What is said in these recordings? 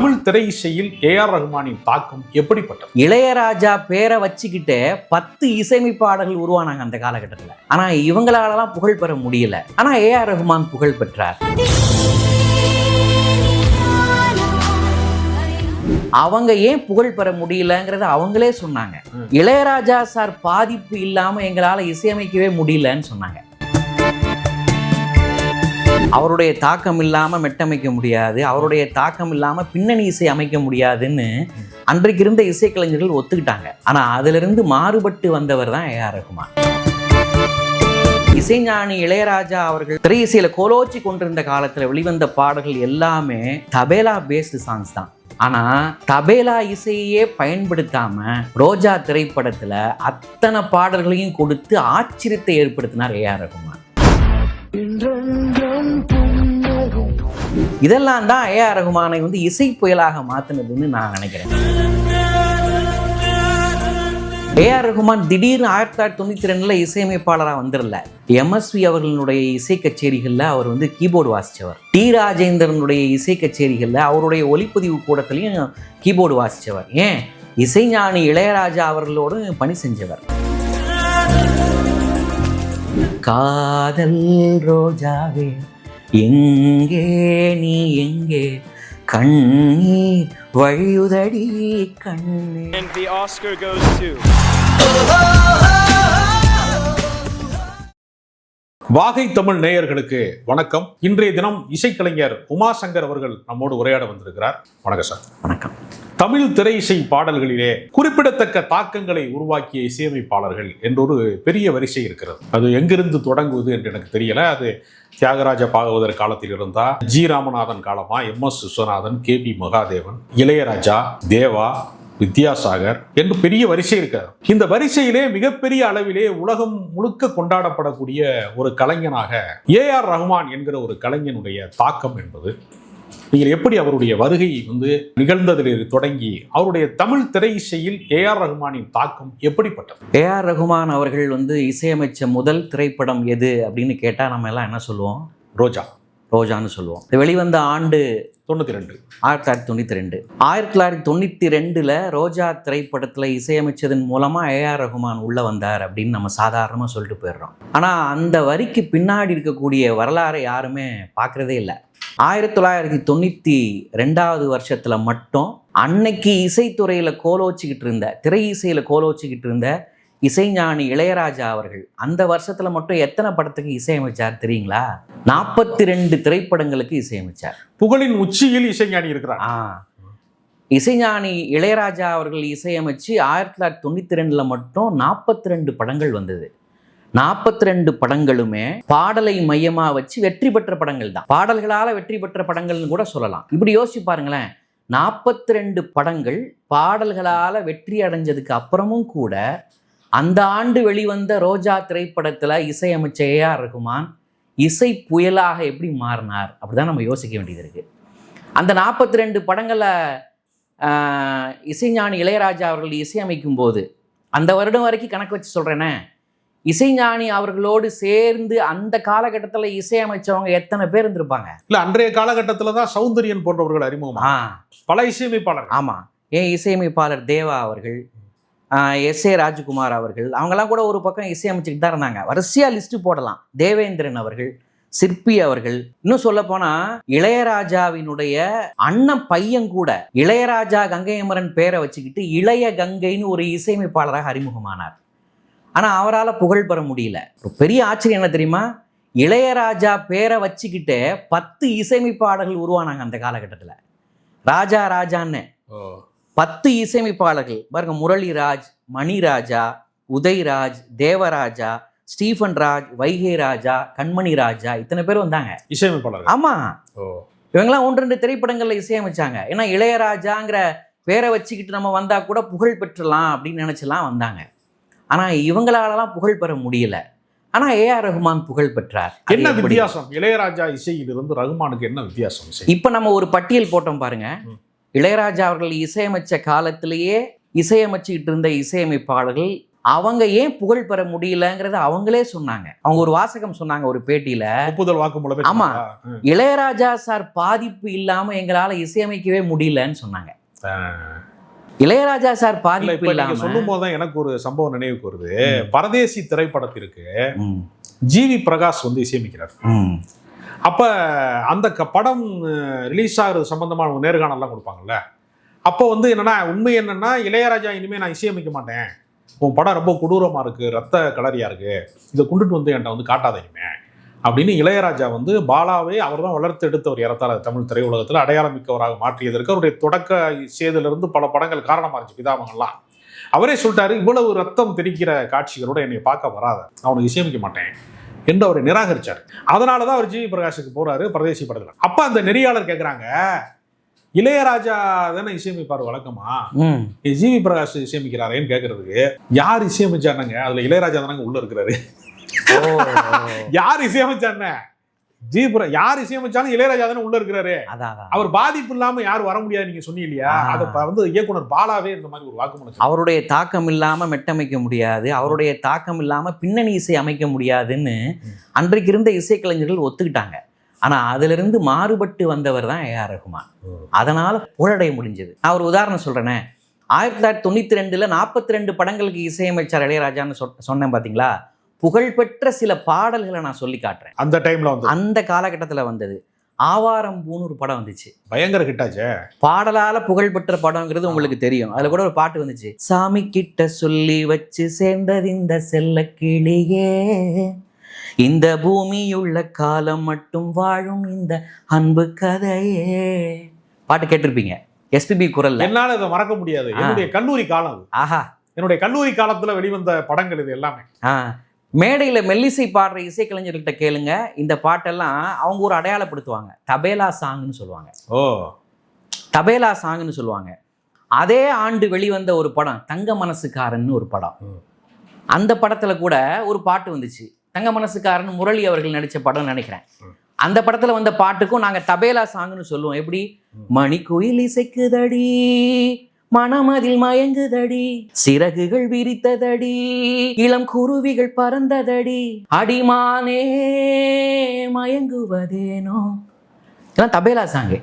தமிழ் திரை இசையில் A R ரஹ்மானின் தாக்கம் எப்படிப்பட்டது? இளையராஜா பேரை வச்சுக்கிட்டு பத்து இசையமைப்பாளர்கள் உருவானாங்க அந்த காலகட்டத்தில். ஆனா இவங்களாலலாம் புகழ் பெற முடியல. ஆனா ஏ ஆர் ரஹ்மான் புகழ் பெற்றார். அவங்க ஏன் புகழ் பெற முடியலங்கிறத அவங்களே சொன்னாங்க. இளையராஜா சார் பாதிப்பு இல்லாம எங்களால இசையமைக்கவே முடியலன்னு சொன்னாங்க. அவருடைய தாக்கம் இல்லாம மெட்டமைக்க முடியாது அவருடைய தாக்கம் இல்லாம பின்னணி இசை அமைக்க முடியாதுன்னு அன்றைக்கு இருந்த இசைக்கலைஞர்கள் ஒத்துக்கிட்டாங்க. ஆனா அதிலிருந்து மாறுபட்டு வந்தவர் தான் ஏஆர் ரகுமான். இசைஞானி இளையராஜா அவர்கள் திரை இசையில கோலோச்சி கொண்டிருந்த காலத்துல வெளிவந்த பாடல்கள் எல்லாமே தபேலா பேஸ்டு சாங்ஸ் தான். ஆனா தபேலா இசையே பயன்படுத்தாம ரோஜா திரைப்படத்துல அத்தனை பாடல்களையும் கொடுத்து ஆச்சரியத்தை ஏற்படுத்தினார் ஏஆர் ரகுமான். இதெல்லாம் தான் ஏஆர் ரகுமானை வந்து இசை புயலாக மாத்தினதுன்னு நான் நினைக்கிறேன். ஏஆர் ரகுமான் திடீர்னு ஆயிரத்தி தொள்ளாயிரத்தி தொண்ணூற்றி ரெண்டில் இசையமைப்பாளராக வந்துடல எம்எஸ்வி அவர்களுடைய இசை கச்சேரிகளில் அவர் வந்து கீபோர்டு வாசித்தவர் டி ராஜேந்திரனுடைய இசை கச்சேரிகளில் அவருடைய ஒளிப்பதிவு கூடத்துலையும் கீபோர்டு வாசித்தவர் ஏன்? இசைஞானி இளையராஜா அவர்களோடு பணி செஞ்சவர். காதல் ரோஜாவே எங்கே நீ எங்கே? கண்ணீர் வழியுதடி கண்ணீர் வாகை தமிழ் நேயர்களுக்கு வணக்கம். இன்றைய தினம் இசைக்கலைஞர் உமாசங்கர் அவர்கள் நம்மோடு உரையாட வந்திருக்கிறார். வணக்கம் சார். வணக்கம். தமிழ் திரை இசை பாடல்களிலே குறிப்பிடத்தக்க தாக்கங்களை உருவாக்கிய இசையமைப்பாளர்கள் என்றொரு பெரிய வரிசை இருக்கிறது. அது எங்கிருந்து தொடங்குவது என்று எனக்கு தெரியல. அது தியாகராஜ பாகவதர் காலத்தில் இருந்தா ஜி ராமநாதன் காலமா M S Viswanathan K V Mahadevan Ilaiyaraaja Deva Vidyasagar என்று பெரிய வரிசை இருக்காது இந்த வரிசையிலே மிகப்பெரிய அளவிலே உலகம் முழுக்க கொண்டாடப்படக்கூடிய ஒரு கலைஞனாக ஏ ஆர் ரஹ்மான் என்கிற ஒரு கலைஞனுடைய தாக்கம் என்பது நீங்கள் எப்படி அவருடைய வருகை வந்து நிகழ்ந்ததில் தொடங்கி அவருடைய தமிழ் திரை இசையில் ஏ ஆர் ரஹ்மானின் தாக்கம் எப்படிப்பட்டது? ஏஆர் ரகுமான் அவர்கள் வந்து இசையமைச்ச முதல் திரைப்படம் எது அப்படின்னு கேட்டால் நம்ம எல்லாம் என்ன சொல்லுவோம்? ரோஜா. ரோஜான்னு சொல்லுவோம். வெளிவந்த ஆண்டு தொண்ணூத்தி ரெண்டு ஆயிரத்தி தொள்ளாயிரத்தி தொண்ணூற்றி ரெண்டு. ஆயிரத்தி தொள்ளாயிரத்தி தொண்ணூற்றி ரெண்டில் ரோஜா திரைப்படத்தில் இசையமைச்சதன் மூலமாக ஏஆர் ரகுமான் உள்ளே வந்தார் அப்படின்னு நம்ம சாதாரணமாக சொல்லிட்டு போயிடுறோம். ஆனால் அந்த வரிக்கு பின்னாடி இருக்கக்கூடிய வரலாறை யாருமே பார்க்குறதே இல்லை. ஆயிரத்தி தொள்ளாயிரத்தி தொண்ணூற்றி ரெண்டாவது வருஷத்தில் மட்டும் அன்னைக்கு இசைத்துறையில் கோலோச்சிக்கிட்டு இருந்த திரை இசையில் கோலோச்சிக்கிட்டு இருந்த இசைஞானி இளையராஜா அவர்கள் அந்த வருஷத்தில் மட்டும் எத்தனை படத்துக்கு இசையமைச்சார் தெரியுங்களா? நாற்பத்தி ரெண்டு திரைப்படங்களுக்கு இசையமைச்சார். புகழின் உச்சியில் இசைஞானி இருக்கிறார். ஆ. இசைஞானி இளையராஜா அவர்கள் இசையமைச்சு ஆயிரத்தி தொள்ளாயிரத்தி தொண்ணூற்றி ரெண்டில் மட்டும் நாற்பத்தி ரெண்டு படங்கள் வந்தது. நாற்பத்தி ரெண்டு படங்களுமே பாடலை மையமாக வச்சு வெற்றி பெற்ற படங்கள் தான். பாடல்களால் வெற்றி பெற்ற படங்கள்னு கூட சொல்லலாம். இப்படி யோசிச்சு பாருங்களேன். நாற்பத்தி ரெண்டு படங்கள் பாடல்களால் வெற்றி அடைஞ்சதுக்கு அப்புறமும் கூட அந்த ஆண்டு வெளிவந்த ரோஜா திரைப்படத்தில் இசையமைச்ச ஏஆர் ரகுமான் இசை புயலாக எப்படி மாறினார்? அப்படிதான் நம்ம யோசிக்க வேண்டியது இருக்கு. அந்த நாற்பத்தி ரெண்டு படங்களை இசைஞானி இளையராஜா அவர்கள் இசையமைக்கும் போது அந்த வருடம் வரைக்கும் கணக்கு வச்சு சொல்கிறேனே இசைஞானி அவர்களோடு சேர்ந்து அந்த காலகட்டத்தில் இசையமைச்சவங்க எத்தனை பேர் இருந்திருப்பாங்க? இல்ல அன்றைய காலகட்டத்துல தான் சௌந்தரியன் போன்றவர்கள் அறிமுகம் ஆ. பல இசையமைப்பாளர்கள். ஆமாம் ஏன் இசையமைப்பாளர் தேவா அவர்கள் எஸ் ஏ ராஜ்குமார் அவர்கள். அவங்கெல்லாம் கூட ஒரு பக்கம் இசையமைச்சுக்கிட்டு தான் இருந்தாங்க. வரிசையாக லிஸ்ட்டு போடலாம். தேவேந்திரன் அவர்கள் சிற்பி அவர்கள். இன்னும் சொல்ல போனா இளையராஜாவினுடைய அண்ணன் பையன் கூட இளையராஜா கங்கை அமரன் பேரை வச்சுக்கிட்டு இளைய கங்கைன்னு ஒரு இசையமைப்பாளராக அறிமுகமானார். ஆனா அவரால் புகழ் பெற முடியல. ஒரு பெரிய ஆச்சரியம் என்ன தெரியுமா? இளையராஜா பேரை வச்சுக்கிட்டு பத்து இசையமைப்பாளர்கள் உருவானாங்க அந்த காலகட்டத்தில். ராஜா ராஜான்னு. பத்து இசையமைப்பாளர்கள். பாருங்க முரளிராஜ் மணிராஜா உதய்ராஜ் தேவராஜா ஸ்டீஃபன் ராஜ் வைகை ராஜா கண்மணி ராஜா இத்தனை பேர் வந்தாங்க. இசையமைப்பாளர்கள்? ஆமா. இவங்கெல்லாம் ஒன்று ரெண்டு திரைப்படங்கள்ல இசையமைச்சாங்க. ஏன்னா இளையராஜாங்கிற பேரை வச்சுக்கிட்டு நம்ம வந்தா கூட புகழ் பெற்றலாம் அப்படின்னு நினைச்செல்லாம் வந்தாங்க. ஆனா இவங்களாலலாம் புகழ் பெற முடியல. ஆனா ஏஆர் ரஹ்மான் புகழ் பெற்றார். என்ன? வித்தியாசம்? இளையராஜா இசையிலிருந்து ரகுமானுக்கு என்ன வித்தியாசம் இப்ப நம்ம ஒரு பட்டியல் போட்டோம் பாருங்க. இளையராஜா அவர்கள் இசையமைச்ச காலத்திலேயே இசையமைச்சுக்கிட்டு இருந்த இசையமைப்பாளர்கள் அவங்க ஏன் புகழ் பெற முடியலங்கிறத அவங்களே சொன்னாங்க. அவங்க ஒரு வாசகம் சொன்னாங்க ஒரு பேட்டியில. ஒப்புதல் வாக்குமூலமே ஆமா. இளையராஜா சார் பாதிப்பு இல்லாம எங்களால இசையமைக்கவே முடியலன்னு சொன்னாங்க. இளையராஜா சார் பாதிப்பு இல்லாம சொல்லும் போதுதான் எனக்கு ஒரு சம்பவம் நினைவுக்கு வருது. ம். பரதேசி திரைப்படத்திற்கு ஜிவி பிரகாஷ் வந்து இசையமைக்கிறார். அப்போ அந்த க- படம் ரிலீஸ் ஆகிறது சம்மந்தமான ஒரு நேர்காணல்லாம் கொடுப்பாங்கல்ல. அப்போ வந்து என்னென்னா உண்மை என்னென்னா இளையராஜா இனிமேல் நான் இசையமைக்க மாட்டேன். உன் படம் ரொம்ப கொடூரமாக இருக்குது ரத்த கலரியாக இருக்குது இதை கொண்டுட்டு வந்து என்கிட்ட வந்து காட்டாத இனிமே. அப்படின்னு இளையராஜா வந்து பாலாவை அவர் தான் வளர்த்து எடுத்தவர் இறத்தால தமிழ் திரையுலகத்தில் அடையாளம் மிக்கவராக மாற்றியதற்கு அவருடைய தொடக்க சேதிலிருந்து பல படங்கள் காரணமாக இருந்துச்சு பிதாமங்கள்லாம் அவரே சொல்லிட்டாரு இவ்வளவு ரத்தம் தெரிக்கிற காட்சிகளோட என்னை பார்க்க வராத. அவனுக்கு இசையமைக்க மாட்டேன். என்று அவரை நிராகரிச்சார். அதனால தான் அவர் ஜிவி பிரகாஷுக்கு போறாரு பிரதேசி படத்துல. அப்ப அந்த நெறியாளர் கேக்குறாங்க இளையராஜா தானே இசையமைப்பார் வழக்கமா. ஜிவி பிரகாஷ் இசையமைக்கிறாரேன்னு கேக்குறதுக்கு யார் இசையமைச்சாருங்க? அதுல இளையராஜா தானங்க உள்ள இருக்கிறாரு. யார் இசையமைச்சாருங்க? ஜி பிர யார் இசையமைச்சாலும் இளையராஜா தானே உள்ள இருக்கிறாரு. அவர் பாதிப்பு இல்லாம யார் வர முடியாது நீங்க சொன்னீங்க இல்லையா. அதை வந்து இயக்குனர் பாலாவே இந்த மாதிரி ஒரு வாக்குமூலம். அவருடைய தாக்கம் இல்லாம மெட்டமைக்க முடியாது அவருடைய தாக்கம் இல்லாம பின்னணி இசை அமைக்க முடியாதுன்னு. அன்றைக்கு இருந்த இசைக்கலைஞர்கள் ஒத்துக்கிட்டாங்க ஆனா அதுல இருந்து மாறுபட்டு வந்தவர் தான் ஏஆர் ரகுமான் ம். அதனால புகழடைய முடிஞ்சது நான் ஒரு உதாரணம் சொல்றேனே ஆயிரத்தி தொள்ளாயிரத்தி தொண்ணூத்தி ரெண்டுல நாற்பத்தி ரெண்டு படங்களுக்கு இசையமைச்சார் இளையராஜான்னு சொன்னேன் பாத்தீங்களா புகழ்பெற்ற சில பாடல்களை நான் சொல்லி காட்டுறேன். அந்த டைம்ல வந்து அந்த காலகட்டத்துல வந்தது. ஆவாரம்பூன்னு ஒரு படம் வந்துச்சு. பயங்கர ஹிட்டாச்சே பாடலால புகழ்பெற்ற படம்ங்கிறது உங்களுக்கு தெரியும். அதுல கூட ஒரு பாட்டு வந்துச்சு. சாமி கிட்ட சொல்லி வச்சு சேர்ந்தது இந்த செல்ல கிளியே. இந்த பூமியுள்ள காலம் மட்டும் வாழும் இந்த அன்பு கதையே. பாட்டு கேட்டிருப்பீங்க. எஸ்பிபி குரல்ல. என்னால இதை மறக்க முடியாது. என்னுடைய கல்லூரி காலம் ஆஹா. என்னுடைய கல்லூரி காலத்துல வெளிவந்த படங்கள் இது எல்லாமே. மேடையில் மெல்லிசை பாடுற இசைக்கலைஞர்கள்ட்ட கேளுங்க. இந்த பாட்டெல்லாம் அவங்க ஒரு அடையாளப்படுத்துவாங்க. தபேலா சாங்னு சொல்லுவாங்க. ஓ. தபேலா சாங்னு சொல்லுவாங்க. அதே ஆண்டு வெளிவந்த ஒரு படம் தங்க மனசுக்காரன்னு ஒரு படம். அந்த படத்துல கூட ஒரு பாட்டு வந்துச்சு. தங்க மனசுக்காரன் முரளி அவர்கள் நடிச்ச படம் நினைக்கிறேன். அந்த படத்துல வந்த பாட்டுக்கும் நாங்க தபேலா சாங்னு சொல்லுவோம். எப்படி? ம். மணிக்குயில் இசைக்குதடி. மனமதில் மயங்குதடி. சிறகுகள் விரித்ததடி. இளம் குருவிகள் பறந்ததடி. அடிமானே மயங்குவதேனோ. இதெல்லாம் தபேலா சாங்கு.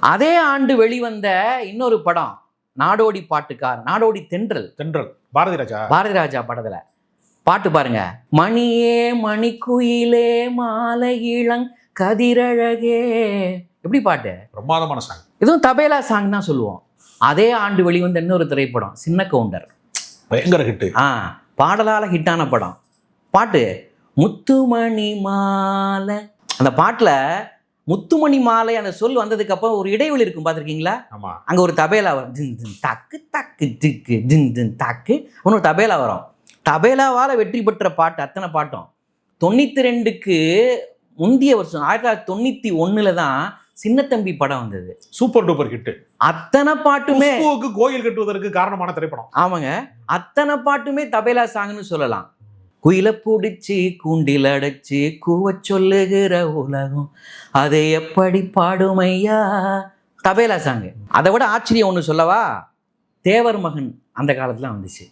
அதே ஆண்டு வெளிவந்த இன்னொரு படம் நாடோடி பாட்டுக்கார் நாடோடி தென்றல். தென்றல். பாரதி ராஜா? பாரதி ராஜா படத்துல. பாட்டு பாருங்க. மணியே மணிக்குயிலே மாலை இளங் கதிரழகே. எப்படி பாட்டு? பிரமாதமான சாங். இதுவும் தபேலா சாங் தான் சொல்லுவோம். அதே ஆண்டு வெளிவந்த இன்னொரு திரைப்படம் சின்ன கவுண்டர். பயங்கர ஹிட் ஆ பாடலால ஹிட்டான படம். பாட்டு முத்துமணி மாலை. அந்த பாட்டுல முத்துமணி மாலை அந்த சொல் வந்ததுக்கு அப்புறம் ஒரு இடைவெளி இருக்கும் பார்த்திருக்கீங்களா? அங்க ஒரு தபேலா வரும். தின் தின் தக்கு தக்கு திக்கு தின் தின் தக்கு. ஒன்று தபேலா வரும். தபேலாவால வெற்றி பெற்ற பாட்டு அத்தனை பாட்டும். தொண்ணூத்தி ரெண்டுக்கு முந்தைய வருஷம் ஆயிரத்தி தொள்ளாயிரத்தி தொண்ணூத்தி ஒண்ணுல தான் சின்னத்தம்பி படம் வந்தது. சூப்பர் டூப்பர் ஹிட் அத்தனை பாட்டுமே கோயில் கட்டுவதற்கு காரணமான திரைப்படம். ஆமாங்க. அத்தனை பாட்டுமே தபேலா சாங்னு சொல்லலாம். குயில பிடிச்சி கூண்டில் அடைச்சி கூவச் சொல்லுகிற உலகம் அதை எப்படி பாடுமையா தபேலா சாங்கு. அதை விட ஆச்சரியம் ஒன்று சொல்லவா? தேவர் மகன் அந்த காலத்துல வந்துச்சு.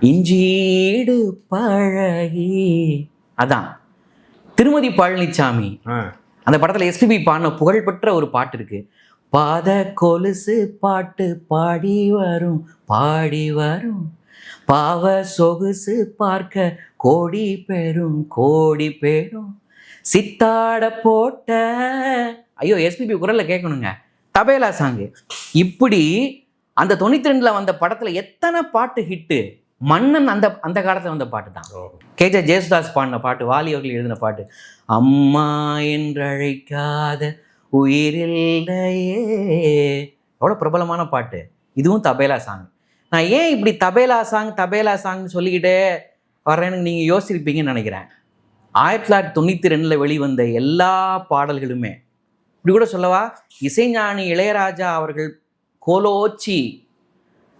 இஞ்சீடு பழகி. அதான். திருமதி பழனிசாமி. அந்த படத்தில் எஸ்பிபி பாடின புகழ்பெற்ற ஒரு பாட்டு இருக்குது பாத கொலுசு பாட்டு பாடி வரும் பாடி வரும். பாவ சொகுசு பார்க்க கோடி பெரும் கோடி பெரும் சித்தாட போட்ட ஐயோ எஸ்பிபி குரலில் கேட்கணுங்க தபேலா சாங்கு. இப்படி அந்த தொண்ணூத்தி ரெண்டில் வந்த படத்தில் எத்தனை பாட்டு ஹிட்டு மன்னன் அந்த அந்த காலத்துல வந்த பாட்டு தான். கேஜே ஜேசுதாஸ் பாடின பாட்டு வாலி அவர்கள் எழுதின பாட்டு அம்மா என்றழைக்காத உயிரில்லையே. எவ்வளோ பிரபலமான பாட்டு. இதுவும் தபேலா சாங் நான் ஏன் இப்படி தபேலா சாங் தபேலா சாங்னு சொல்லிக்கிட்டே வர்றேன்னு நீங்கள் யோசிச்சிருப்பீங்கன்னு நினைக்கிறேன். ஆயிரத்தி தொள்ளாயிரத்தி தொண்ணூற்றி ரெண்டில் வெளிவந்த எல்லா பாடல்களுமே இப்படி கூட சொல்லவா இசைஞானி இளையராஜா அவர்கள் கோலோச்சி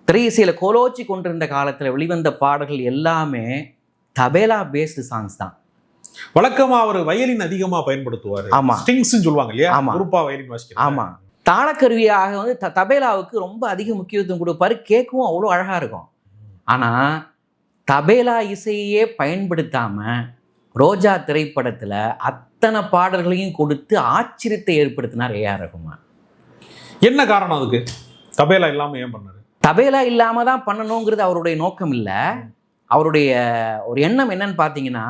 திரை இசையில் கோலோச்சி கொண்டிருந்த காலத்தில் வெளிவந்த பாடல்கள் எல்லாமே தபேலா பேஸ்டு சாங்ஸ் தான். வழக்கமா அவர் வயலின் அதிகமா பயன்படுத்துவாரு. ஆமா. ஸ்டிங்ஸ் சொல்லுவாங்க இல்லையா? ஆமா. குரூப்பா வயலின் வாசிக்கிறது ஆமா. தாளக்கருவியாக வந்து த தபேலாவுக்கு ரொம்ப அதிக முக்கியத்துவம் கொடுப்பாரு. கேட்கவும் அவ்வளோ அழகா இருக்கும். ஆனா தபேலா இசையே பயன்படுத்தாம ரோஜா திரைப்படத்துல அத்தனை பாடல்களையும் கொடுத்து ஆச்சரியத்தை ஏற்படுத்தினார் ஏஆர் ரகுமான். என்ன காரணம் அதுக்கு? தபேலா இல்லாம ஏன் பண்ணாரு? தபேலா இல்லாம தான் பண்ணணுங்கிறது அவருடைய நோக்கம் இல்லை. அவருடைய ஒரு எண்ணம் என்னன்னு பார்த்தீங்கன்னா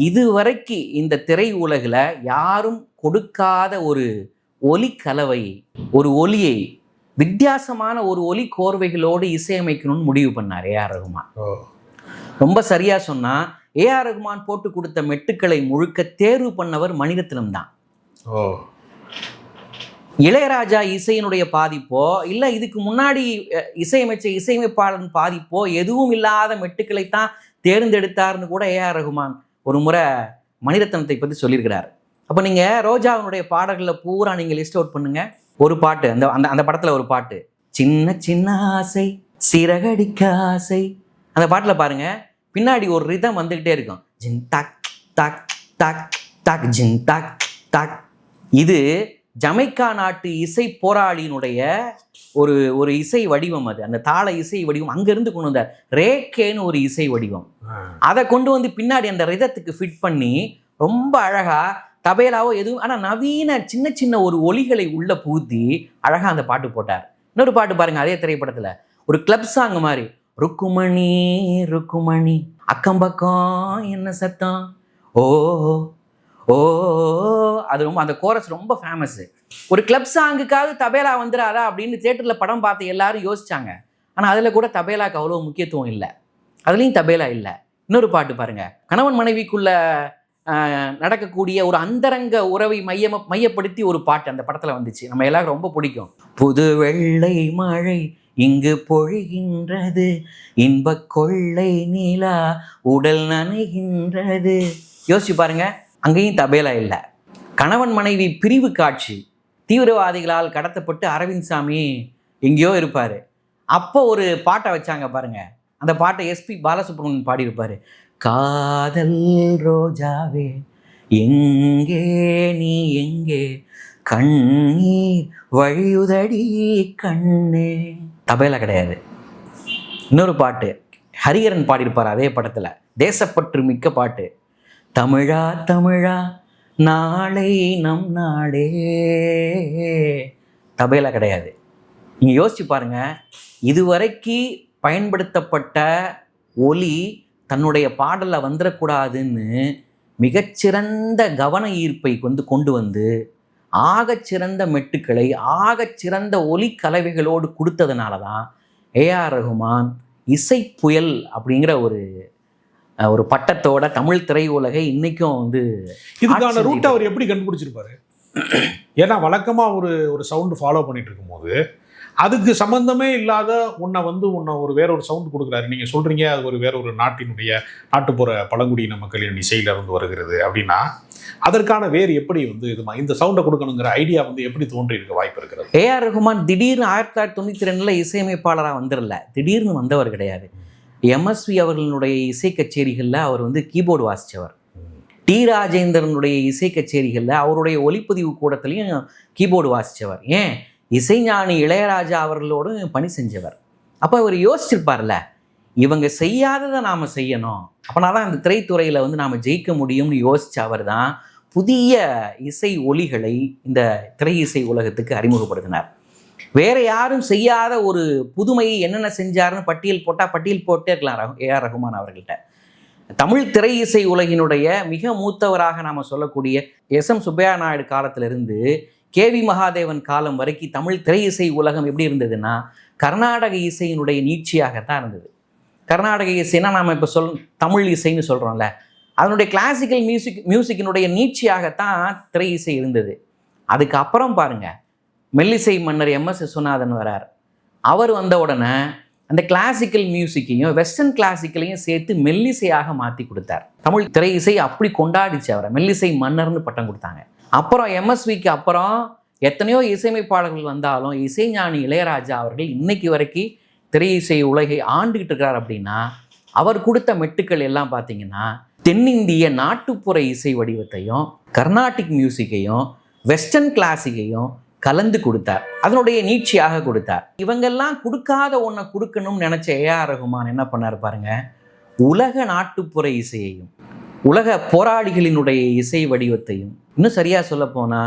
இதுவரைக்கு இந்த திரை உலகில் யாரும் கொடுக்காத ஒரு ஒலி கலவை ஒரு ஒலியை வித்தியாசமான ஒரு ஒலி கோர்வைகளோடு இசையமைக்கணும்னு முடிவு பண்ணார் ஏஆர் ரகுமான். ரொம்ப சரியா சொன்னா ஏஆர் ரகுமான் போட்டு கொடுத்த மெட்டுக்களை முழுக்க தேர்வு பண்ணவர் மணிரத்னம் தான் ஓ. இளையராஜா இசையினுடைய பாதிப்போ இல்லை இதுக்கு முன்னாடி இசையமைச்ச இசையமைப்பாளன் பாதிப்போ எதுவும் இல்லாத மெட்டுக்களை தான் தேர்ந்தெடுத்தார்னு கூட ஏஆர் ரகுமான் ஒரு முறை மணிரத்னத்தை பற்றி சொல்லியிருக்கிறார். அப்போ நீங்கள் ரோஜாவினுடைய பாடல்களில் பூரா நீங்கள் லிஸ்ட் அவுட் பண்ணுங்க. ஒரு பாட்டு அந்த அந்த அந்த படத்தில் ஒரு பாட்டு. சின்ன சின்ன ஆசை சிறகடிக்க ஆசை. அந்த பாட்டில் பாருங்க பின்னாடி ஒரு ரிதம் வந்துக்கிட்டே இருக்கும். ஜின் தக் தக் தக் தக் ஜின் தக் தக். இது ஜமைக்கா நாட்டு இசை போராளியினுடைய ஒரு ஒரு இசை வடிவம் அது. அந்த தாள இசை வடிவம் அங்கிருந்து கொண்டு வந்த ரேக்கேன்னு ஒரு இசை வடிவம். அதை கொண்டு வந்து பின்னாடி அந்த ரிதத்துக்கு ஃபிட் பண்ணி ரொம்ப அழகா தபேலாவோ எதுவும் ஆனால் நவீன சின்ன சின்ன ஒரு ஒலிகளை உள்ள பூத்தி அழகா அந்த பாட்டு போட்டார். இன்னொரு பாட்டு பாருங்க அதே திரைப்படத்துல. ஒரு கிளப் சாங் மாதிரி ருக்குமணி ருக்குமணி அக்கம் பக்கம் என்ன சத்தம்? ஓ ஓ அது ரொம்ப அந்த கோரஸ் ரொம்ப ஃபேமஸ் ஒரு கிளப் சாங்குக்காவது தபேலா வந்துடாதா அப்படின்னு தேட்டரில் படம் பார்த்து எல்லாரும் யோசிச்சாங்க. ஆனால் அதில் கூட தபேலாக்கு அவ்வளோ முக்கியத்துவம் இல்லை. அதுலேயும் தபேலா இல்லை. இன்னொரு பாட்டு பாருங்கள் கணவன் மனைவிக்குள்ள நடக்கக்கூடிய ஒரு அந்தரங்க உறவை மையம மையப்படுத்தி ஒரு பாட்டு அந்த படத்தில் வந்துச்சு. நம்ம எல்லாரும் ரொம்ப பிடிக்கும். புது வெள்ளை மழை இங்கு பொழிகின்றது. இன்பக் கொள்ளை நிலா உடல் நனைகின்றது. யோசிச்சு பாருங்கள் அங்கேயும் தபேலா இல்லை. கணவன் மனைவி பிரிவு காட்சி. தீவிரவாதிகளால் கடத்தப்பட்டு அரவிந்த் சாமி எங்கேயோ இருப்பார். அப்போ ஒரு பாட்டை வச்சாங்க பாருங்க. அந்த பாட்டை எஸ்பி பாலசுப்ரமணியன் பாடியிருப்பார். காதல் ரோஜாவே எங்கே நீ எங்கே? கண்ணீர் வழியுதடி கண்ணே. தபேலா கிடையாது. இன்னொரு பாட்டு. ஹரிஹரன் பாடியிருப்பார் அதே படத்தில். தேசப்பற்று மிக்க பாட்டு. தமிழா தமிழா நாளை நம் நாடே. தபையில கிடையாது. நீங்கள் யோசிச்சு பாருங்க இதுவரைக்கு பயன்படுத்தப்பட்ட ஒலி தன்னுடைய பாடலில் வந்துடக்கூடாதுன்னு மிகச்சிறந்த கவன ஈர்ப்பை வந்து கொண்டு வந்து ஆகச்சிறந்த மெட்டுக்களை ஆகச்சிறந்த ஒலி கலவைகளோடு கொடுத்ததுனால தான் ஏஆர் ரகுமான் இசை புயல் அப்படிங்கிற ஒரு ஒரு பட்டத்தோட தமிழ் திரையுலகை இன்னைக்கும் வந்து இதுக்கான ரூட் அவர் எப்படி கண்டுபிடிச்சிருப்பாரு? ஏன்னா வழக்கமா ஒரு ஒரு சவுண்டு ஃபாலோ பண்ணிட்டு இருக்கும்போது அதுக்கு சம்பந்தமே இல்லாத உன்னை வந்து உன்னை ஒரு வேற ஒரு சவுண்ட் கொடுக்குறாரு. நீங்க சொல்றீங்க அது ஒரு வேற ஒரு நாட்டினுடைய நாட்டுப்புற பழங்குடியின மக்களின் இசையில இருந்து வருகிறது அப்படின்னா அதற்கான வேர் எப்படி வந்து இது ம- இந்த சவுண்டை கொடுக்கணுங்கிற ஐடியா வந்து எப்படி தோன்றி இருக்க வாய்ப்பு இருக்கிறது? ஏஆர் ரகுமான் திடீர்னு ஆயிரத்தி தொள்ளாயிரத்தி தொண்ணூற்றி ரெண்டில் இசையமைப்பாளராக வந்துடல திடீர்னு வந்தவர் கிடையாது. எம்எஸ்வி அவர்களுடைய இசை கச்சேரிகளில் அவர் வந்து கீபோர்டு வாசித்தவர் டி ராஜேந்திரனுடைய இசை கச்சேரிகளில் அவருடைய ஒளிப்பதிவு கூடத்துலையும் கீபோர்டு வாசித்தவர் ஏன்? இசைஞானி இளையராஜா அவர்களோடும் பணி செஞ்சவர். அப்போ அவர் யோசிச்சிருப்பார்ல இவங்க செய்யாததை நாம் செய்யணும். அப்போனா தான் அந்த திரைத்துறையில் வந்து நாம் ஜெயிக்க முடியும்னு யோசித்த அவர் தான் புதிய இசை ஒலிகளை இந்த திரை இசை உலகத்துக்கு அறிமுகப்படுத்தினார். வேற யாரும் செய்யாத ஒரு புதுமையை என்னென்ன செஞ்சாருன்னு பட்டியல் போட்டால் பட்டியல் போட்டே இருக்கலாம் ரகு ஏஆர் ரகுமான் அவர்கள்ட்ட. தமிழ் திரை இசை உலகினுடைய மிக மூத்தவராக நாம் சொல்லக்கூடிய எஸ் எம் சுப்பையா நாயுடு காலத்திலிருந்து கேவி மகாதேவன் காலம் வரைக்கும் தமிழ் திரை இசை உலகம் எப்படி இருந்ததுன்னா கர்நாடக இசையினுடைய நீட்சியாகத்தான் இருந்தது. கர்நாடக இசைனா நாம் இப்போ சொல் தமிழ் இசைன்னு சொல்கிறோம்ல அதனுடைய கிளாசிக்கல் மியூசிக் மியூசிக்கினுடைய நீட்சியாகத்தான் திரை இசை இருந்தது. அதுக்கப்புறம் பாருங்கள் மெல்லிசை மன்னர் எம் எஸ் விஸ்வநாதன் வரார். அவர் வந்த உடனே அந்த கிளாசிக்கல் மியூசிக்கையும் வெஸ்டர்ன் கிளாசிக்கலையும் சேர்த்து மெல்லிசையாக மாற்றி கொடுத்தார். தமிழ் திரை இசை அப்படி கொண்டாடிச்சு அவரை. மெல்லிசை மன்னர்னு பட்டம் கொடுத்தாங்க. அப்புறம் எம்எஸ்விக்கு அப்புறம் எத்தனையோ இசையமைப்பாளர்கள் வந்தாலும் இசைஞானி இளையராஜா அவர்கள் இன்னைக்கு வரைக்கும் திரை இசை உலகை ஆண்டுகிட்டு இருக்கிறார் அப்படின்னா அவர் கொடுத்த மெட்டுக்கள் எல்லாம் பார்த்தீங்கன்னா தென்னிந்திய நாட்டுப்புற இசை வடிவத்தையும் கர்நாடிக் மியூசிக்கையும் வெஸ்டர்ன் கிளாசிக்கையும் கலந்து கொடுத்தார். அதனுடைய நீட்சியாக கொடுத்தார். இவங்கெல்லாம் கொடுக்காத ஒன்றை கொடுக்கணும்னு நினைச்ச ஏஆர் ரகுமான் என்ன பண்ணார் பாருங்க? உலக நாட்டுப்புற இசையையும் உலக போராளிகளினுடைய இசை வடிவத்தையும் இன்னும் சரியா சொல்ல போனா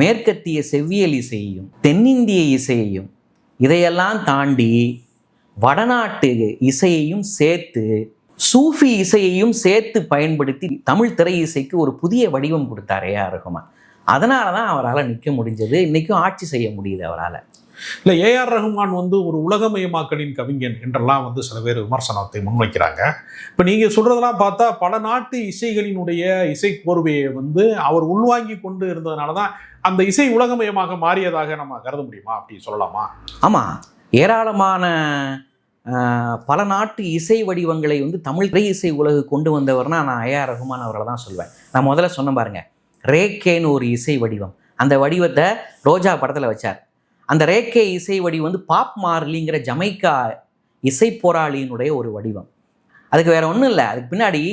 மேற்கத்திய செவ்வியல் இசையையும் தென்னிந்திய இசையையும் இதையெல்லாம் தாண்டி வடநாட்டு இசையையும் சேர்த்து சூஃபி இசையையும் சேர்த்து பயன்படுத்தி தமிழ் திரை இசைக்கு ஒரு புதிய வடிவம் கொடுத்தார் ஏஆர் ரகுமான். அதனால தான் அவரால் நிற்க முடிஞ்சது. இன்னைக்கும் ஆட்சி செய்ய முடியுது அவரால். இல்லை ஏஆர் ரஹ்மான் வந்து ஒரு உலகமயமாக்கலின் கவிஞன் என்றெல்லாம் வந்து சில பேர் விமர்சனத்தை முன்வைக்கிறாங்க. இப்போ நீங்கள் சொல்கிறதெல்லாம் பார்த்தா பல நாட்டு இசைகளினுடைய இசை கோர்வையை வந்து அவர் உள்வாங்கி கொண்டு இருந்ததுனால தான் அந்த இசை உலகமயமாக மாறியதாக நம்ம கருத முடியுமா? அப்படி சொல்லலாமா? ஆமாம் ஏராளமான பல நாட்டு இசை வடிவங்களை வந்து தமிழ் இசை உலகு கொண்டு வந்தவர்னா நான் ஏஆர் ரகுமான் அவர்களை தான் சொல்வேன். நான் முதல்ல சொன்ன பாருங்க. ரேக்கேன்னு ஒரு இசை வடிவம். அந்த வடிவத்தை ரோஜா படத்தில் வச்சார். அந்த ரேக்கே இசை வடிவம் வந்து பாப் மார்லிங்கிற ஜமைக்கா இசை போராளியினுடைய ஒரு வடிவம். அதுக்கு வேற ஒன்றும் இல்லை. அதுக்கு பின்னாடி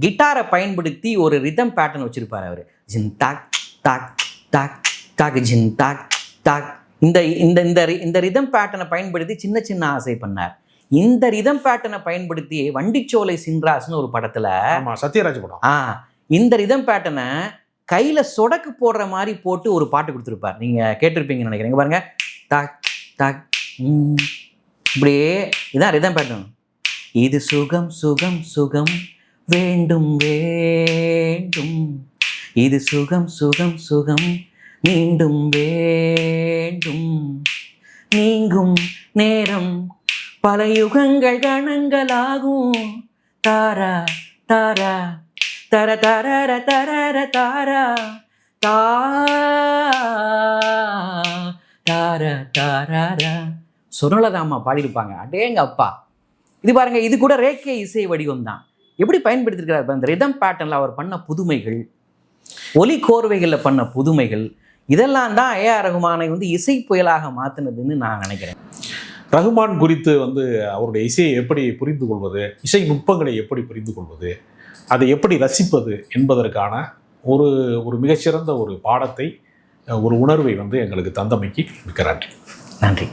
கிட்டாரை பயன்படுத்தி ஒரு ரிதம் பேட்டர்ன் வச்சிருப்பார் அவர். ஜின் டாக் டாக் டாக் டாக் ஜின் டாக் டாக். இந்த இந்த இந்த இந்த ரிதம் பேட்டர்னை பயன்படுத்தி சின்ன சின்ன ஆசை பண்ணார். இந்த ரிதம் பேட்டர்னை பயன்படுத்தி வண்டிச்சோலை சின்ராஸ்னு ஒரு படத்துல சத்யராஜ் படம். ஆ இந்த ரிதம் பேட்டர்னை கையில் சொடக்கு போடுற மாதிரி போட்டு ஒரு பாட்டு கொடுத்துருப்பார். நீங்கள் கேட்டிருப்பீங்கன்னு நினைக்கிறேன். பாருங்கள் பாருங்க. டாக் ம். இப்படியே. இதான் ரிதம் பேட்டர்ன் இது சுகம் சுகம் சுகம். வேண்டும் வேண்டும். இது சுகம் சுகம் சுகம். மீண்டும் வேண்டும். நீங்கும் நேரம் பல யுகங்கள் கணங்களாகும். தாரா தாரா. தர தர தர தாரா தார தார தாரா சுரலதாமா பாடியிருப்பாங்க. அடேங்க அப்பா. இது பாருங்க இது கூட ரேக்கே இசை வடிவம் தான் எப்படி பயன்படுத்திருக்கிறார் அந்த இந்த ரிதம் பேட்டர்னில் அவர் பண்ண புதுமைகள் ஒலி கோர்வைகளில் பண்ண புதுமைகள் இதெல்லாம் தான் ஏஆர் ரகுமானை வந்து இசை புயலாக மாற்றினதுன்னு நான் நினைக்கிறேன். ரகுமான் குறித்து வந்து அவருடைய இசையை எப்படி புரிந்து கொள்வது இசை நுட்பங்களை எப்படி புரிந்து கொள்வது அதை எப்படி ரசிப்பது என்பதற்கான ஒரு ஒரு மிகச்சிறந்த ஒரு பாடத்தை ஒரு உணர்வை வந்து எங்களுக்கு தந்தமைக்கு மிக்க நன்றி. நன்றி.